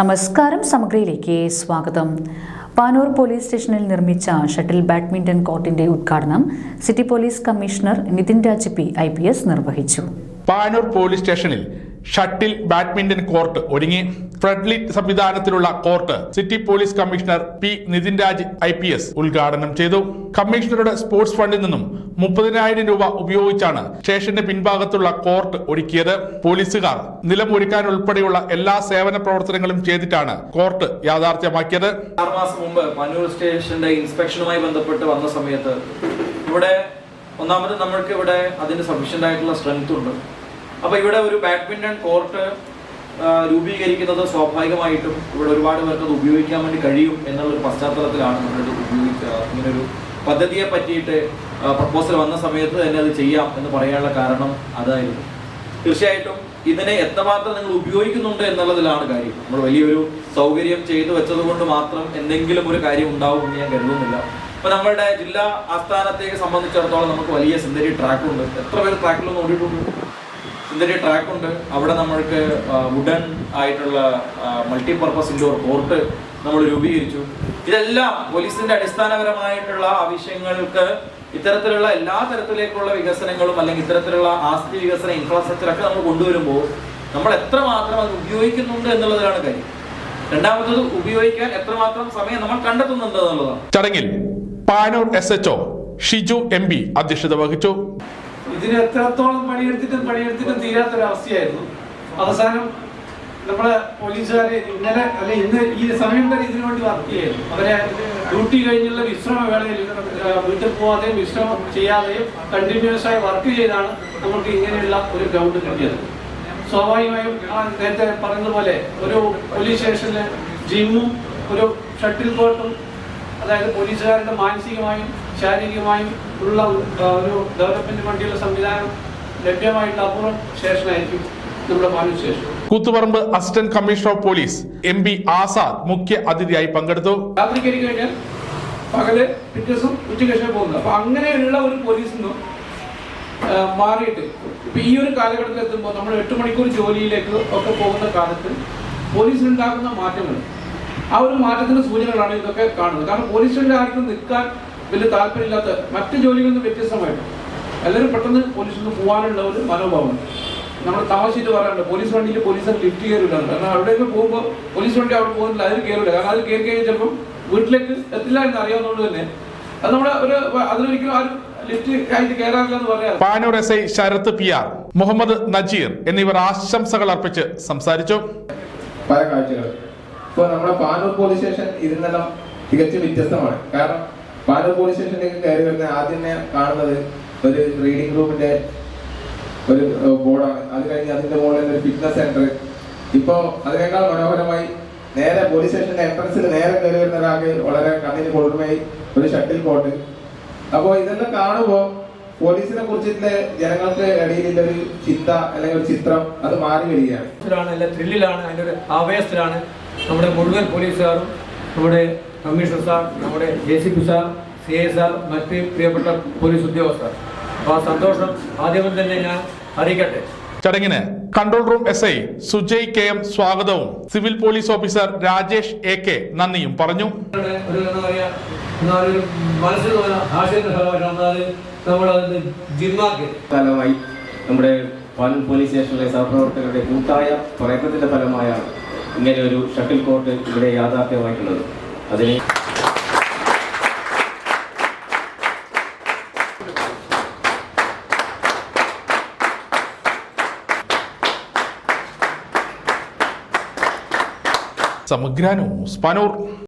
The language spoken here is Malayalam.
നമസ്കാരം സമഗ്രയിലേക്ക് സ്വാഗതം. പാനൂർ പോലീസ് സ്റ്റേഷനിൽ നിർമ്മിച്ച ഷട്ടിൽ ബാഡ്മിന്റൺ കോർട്ടിന്റെ ഉദ്ഘാടനം city police commissioner Nitin Raj P I P S നിർവഹിച്ചു. പാനൂർ പോലീസ് സ്റ്റേഷനിൽ ഷട്ടിൽ ബാഡ്മിന്റൺ കോർട്ട് ഒരുങ്ങി. ഫ്ലഡ്ലിറ്റ് സംവിധാനത്തിലുള്ള court city police commissioner P Nitin Raj I P S ഉദ്ഘാടനം ചെയ്തു. കമ്മീഷണറുടെ സ്പോർട്സ് ഫണ്ടിൽ നിന്നും മുപ്പതിനായിരം രൂപ ഉപയോഗിച്ചാണ് സ്റ്റേഷന്റെ പിൻഭാഗത്തുള്ള കോർട്ട് ഒരുക്കിയത് പോലീസുകാർ നിലം ഒരുക്കാൻ ഉൾപ്പെടെയുള്ള എല്ലാ സേവന പ്രവർത്തനങ്ങളും ചെയ്തിട്ടാണ് കോർട്ട് യാഥാർത്ഥ്യമാക്കിയത്. ആറ് മാസം മുമ്പ് പനൂർ സ്റ്റേഷന്റെ ഇൻസ്പെക്ഷനുമായി ബന്ധപ്പെട്ട് വന്ന സമയത്ത് ഇവിടെ ഒന്നാമത് നമ്മൾക്ക് ഇവിടെ അതിന് സഫീഷ്യന്റ് ആയിട്ടുള്ള സ്ട്രെങ്ത് ഉണ്ട്. അപ്പൊ ഇവിടെ ഒരു ബാഡ്മിന്റൺ കോർട്ട് രൂപീകരിക്കുന്നത് സ്വാഭാവികമായിട്ടും ഇവിടെ ഒരുപാട് പേർക്ക് അത് ഉപയോഗിക്കാൻ വേണ്ടി കഴിയും എന്നുള്ളൊരു പശ്ചാത്തലത്തിലാണ് നമ്മളിത് ഉപയോഗിക്കുക ഇങ്ങനൊരു പദ്ധതിയെ പറ്റിയിട്ട് പ്രപ്പോസൽ വന്ന സമയത്ത് തന്നെ അത് ചെയ്യാം എന്ന് പറയാനുള്ള കാരണം അതായിരുന്നു. തീർച്ചയായിട്ടും ഇതിനെ എത്രമാത്രം നിങ്ങൾ ഉപയോഗിക്കുന്നുണ്ട് എന്നുള്ളതിലാണ് കാര്യം. നമ്മൾ വലിയൊരു സൗകര്യം ചെയ്തു വെച്ചത് കൊണ്ട് മാത്രം എന്തെങ്കിലും ഒരു കാര്യം ഉണ്ടാവും എന്ന് ഞാൻ കരുതുന്നില്ല. ഇപ്പൊ നമ്മുടെ ജില്ലാ ആസ്ഥാനത്തേക്ക് സംബന്ധിച്ചിടത്തോളം നമുക്ക് വലിയ സിന്തരി ട്രാക്കുണ്ട് എത്ര പേര് ട്രാക്കിലൊന്നും ഓടിയിട്ടുണ്ട്? സിന്തരി ട്രാക്ക് ഉണ്ട്. അവിടെ നമ്മൾക്ക് വുഡൻ ആയിട്ടുള്ള മൾട്ടിപർപ്പസ് ഇൻഡോർ കോർട്ട് നമ്മൾ രൂപീകരിച്ചു. ഇതെല്ലാം പോലീസിന്റെ അടിസ്ഥാനപരമായിട്ടുള്ള ആവശ്യങ്ങൾക്ക് ഇത്തരത്തിലുള്ള എല്ലാ തരത്തിലേക്കുള്ള വികസനങ്ങളും അല്ലെങ്കിൽ ഇത്തരത്തിലുള്ള ആസ്തി വികസന ഇൻഫ്രാസ്ട്രക്ചർ ഒക്കെ നമ്മൾ കൊണ്ടുവരുമ്പോൾ നമ്മൾ എത്രമാത്രം അത് ഉപയോഗിക്കുന്നുണ്ട് എന്നുള്ളതാണ് കാര്യം. രണ്ടാമത്തത് ഉപയോഗിക്കാൻ എത്രമാത്രം സമയം നമ്മൾ കണ്ടെത്തുന്നുണ്ട് എന്നുള്ളതാണ്. ചടങ്ങിൽ Panoor S Shiju M P അധ്യക്ഷത വഹിച്ചു. ഇതിന് എത്രത്തോളം പണിയെടുത്തിട്ടും പണിയെടുത്തിട്ടും തീരാത്തൊരവസ്ഥയായിരുന്നു. അവസാനം നമ്മുടെ പോലീസുകാർ ഇന്നലെ അല്ലെ ഇന്ന് ഈ സമയം വരെ ഇതിനു വേണ്ടി വർക്ക് ചെയ്യായിരുന്നു അവരെ ഡ്യൂട്ടി കഴിഞ്ഞുള്ള വിശ്രമ വേളയിൽ വീട്ടിൽ പോവാതെയും വിശ്രമം ചെയ്യാതെയും കണ്ടിന്യൂസ് ആയി വർക്ക് ചെയ്താണ് നമുക്ക് ഇങ്ങനെയുള്ള ഒരു ഗ്രൗണ്ട് കിട്ടിയത്. സ്വാഭാവികമായും നേരത്തെ പറഞ്ഞതുപോലെ ഒരു പോലീസ് സ്റ്റേഷനിൽ ജിമ്മും ഒരു ഷട്ടിൽ കോർട്ടും അതായത് പോലീസുകാരുടെ മാനസികമായും ശാരീരികമായും ഉള്ള ഒരു ഡെവലപ്മെന്റ് വേണ്ടിയുള്ള സംവിധാനം ലഭ്യമായിട്ട് അപ്പുറം സ്റ്റേഷനായിരിക്കും നമ്മുടെ Panoor station Koothuparamba assistant commissioner of police M B Azad മുഖ്യ അതിഥിയായി പങ്കെടുത്തു. രാത്രി കയറി കഴിഞ്ഞാൽ പകൽ പിറ്റേ ദിവസം ഉച്ചയ്ക്ക് ശേഷം പോകുന്നത് അപ്പൊ അങ്ങനെയുള്ള ഒരു പോലീസിൽ നിന്നും മാറിയിട്ട് ഇപ്പൊ ഈ ഒരു കാലഘട്ടത്തിൽ എത്തുമ്പോൾ നമ്മൾ എട്ട് മണിക്കൂർ ജോലിയിലേക്ക് ഒക്കെ പോകുന്ന കാലത്ത് ഉണ്ടാകുന്ന മാറ്റങ്ങൾ ആ ഒരു മാറ്റത്തിന്റെ സൂചനകളാണ് ഇതൊക്കെ കാണുന്നത്. കാരണം പോലീസിന്റെ ആർക്കും നിൽക്കാൻ വലിയ താല്പര്യമില്ലാത്ത മറ്റു ജോലികളിൽ നിന്ന് വ്യത്യസ്തമായിട്ട്. എല്ലാവരും പെട്ടെന്ന് പോലീസിൽ നിന്ന് പോകാനുള്ള ഒരു മനോഭാവം നമ്മൾ താമസിച്ചിട്ട് പറയാറുണ്ട് പോലീസ് വണ്ടിയിൽ പോലീസ് ലിഫ്റ്റ് കയറില്ല കാരണം അവിടെയൊക്കെ പോകുമ്പോൾ പോലീസ് വണ്ടി അവിടെ പോകുന്നില്ല അതിൽ കയറില്ല കാരണം അത് കയറി കഴിഞ്ഞാൽ ചിലപ്പം വീട്ടിലേക്ക് എത്തില്ല എന്ന് അറിയാവുന്നതുകൊണ്ട് തന്നെ അത് നമ്മുടെ ഒരു അതിലൊരിക്കലും ആരും ലിഫ്റ്റ് ആയിട്ട് കയറാറില്ല എന്ന് പറയാറ് Panoor S I Sarath P R Muhammad Najeer എന്നിവർ ആശംസകൾ അർപ്പിച്ച് സംസാരിച്ചു. പല കാഴ്ചകൾ ഇപ്പോൾ നമ്മുടെ പാനൂർ പോലീസ് സ്റ്റേഷൻ ഇതിനെല്ലാം തികച്ചും വ്യത്യസ്തമാണ്. കാരണം പാനൂർ പോലീസ് സ്റ്റേഷനിലേക്ക് കയറി വരുന്ന ആദ്യം തന്നെ കാണുന്നത് ഒരു റീഡിംഗ് റൂമിന്റെ ഒരു ബോർഡാണ് അത് കഴിഞ്ഞ് അതിന്റെ മുകളിൽ ഒരു ഫിറ്റ്നസ് സെന്റർ ഇപ്പോൾ അതിനേക്കാൾ മനോഹരമായി നേരെ പോലീസ് സ്റ്റേഷന്റെ എൻട്രൻസിൽ നേരെ കയറി വരുന്ന ഒരാൾക്ക് വളരെ കണ്ണിന് കുളിർമയായി ഒരു ഷട്ടിൽ കോട്ട് അപ്പോൾ ഇതെല്ലാം കാണുമ്പോൾ പോലീസിനെ കുറിച്ചിട്ട് ജനങ്ങൾക്ക് ഇടയിലുള്ള ഒരു ചിന്ത അല്ലെങ്കിൽ ഒരു ചിത്രം അത് മാറി വരികയാണ്. ത്രില്ലിലാണ് അതിന്റെ ഒരു ആവേശത്തിലാണ് നമ്മുടെ മുഴുവൻ പോലീസുകാരും നമ്മുടെ കമ്മീഷണർ സാർ നമ്മുടെ J C P sir C I sir മറ്റ് പ്രിയപ്പെട്ട പോലീസ് ഉദ്യോഗസ്ഥർ. അപ്പോൾ ആ സന്തോഷം ആദ്യം തന്നെ ഞാൻ അറിയിക്കട്ടെ. ചടങ്ങിന് control room S I Sujay K M സ്വാഗതവും civil police officer Rajesh A K നന്ദിയും പറഞ്ഞു. ജിമ്മാക്കി നമ്മുടെ പോലീസ് സ്റ്റേഷനിലെ സഹപ്രവർത്തകരുടെ കൂട്ടായ പ്രയത്നത്തിന്റെ ഫലമായാണ് ഇങ്ങനെ ഒരു ഷട്ടിൽ കോർട്ട് ഇവിടെ യാഥാർത്ഥ്യമായിട്ടുള്ളത്. അതിന് സമഗ്ര ന്യൂസ്